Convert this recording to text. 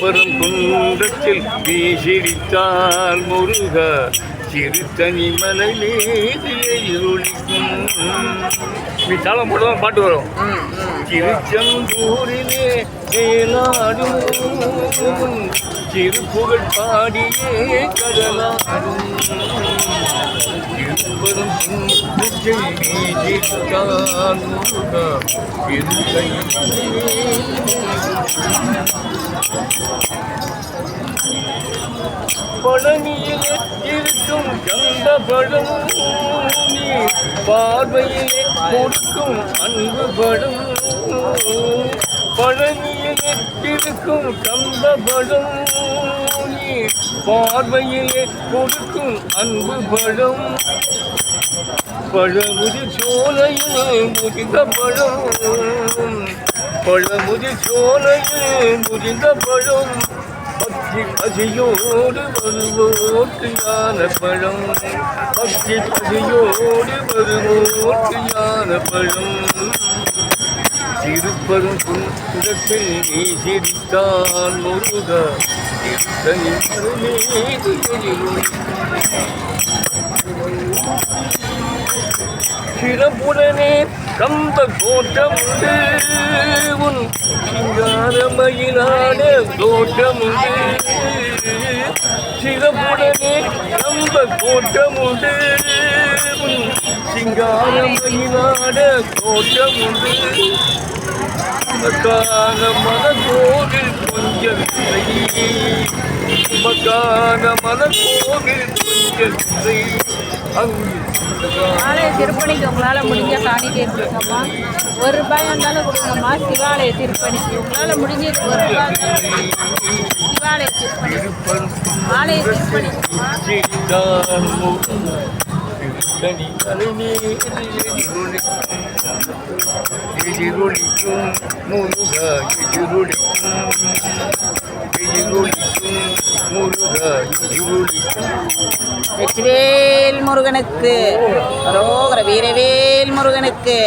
திருப்பரம் குன்றத்தில் வீசிடித்தால் முருக சிறுத்தனி மலை மீது எதிரொலிக்கும் நீ தாளம் போட்டு தான் பாட்டு வரும். திருச்செந்தூரிலே மேலாடும் திருப்புகழ் பாடியே கடலாடும் திருப்பரும் குன்றில் வீசிட்டான் முருகா பழனியிலே இருக்கும் கந்தபடம். நீ பார்வையிலே கொடுக்கும் அன்பு படம் பழனியிலே இருக்கும் கந்தபடம். நீ பார்வையிலே கொடுக்கும் அன்பு படம் பழமுதி சோலையில் முதிந்த பழம் பழமுதி சோலையில் முதிந்த பழம் பக்தி பசியோடு வருவோட்டு ஞான பழம். பக்தி பசியோடு வருவோட்டு ஞான பழம். திருப்பரும் குன்றத்தில் நீ சிரித்தால் முருக சிறப்புடனே கந்த கோட்டமுண்டு. உன் சிங்காரமையிலான தோட்டமுண்டு சிறப்புடனே கந்த கோட்டமுண்டு. உன் சிங்காரமயிலான தோட்டமுண்டு மக்கான மனக்கோவில் கொஞ்சம் மக்கான மனக்கோவில் அங்கு ஆலய திருப்பணிக்கு உங்களால் முடிஞ்ச காணிக்கை கொடுங்கம்மா ஒரு ரூபாய் இருந்தாலும் கொடுங்கம்மா சிவாலய திருப்பணிக்கு. உங்களால் முடிஞ்சது ஒரு ரூபாய். சிவாலய திருப்பணி ஆலய திருப்பணி எதிரொலிக்கும் முருகா எதிரொலிக்கும் எதிரொலிக்கும் முருகா எதிரொலிக்கும் வெற்றிவேல் முருகனுக்கு ரோகர வீரவேல் முருகனுக்கு.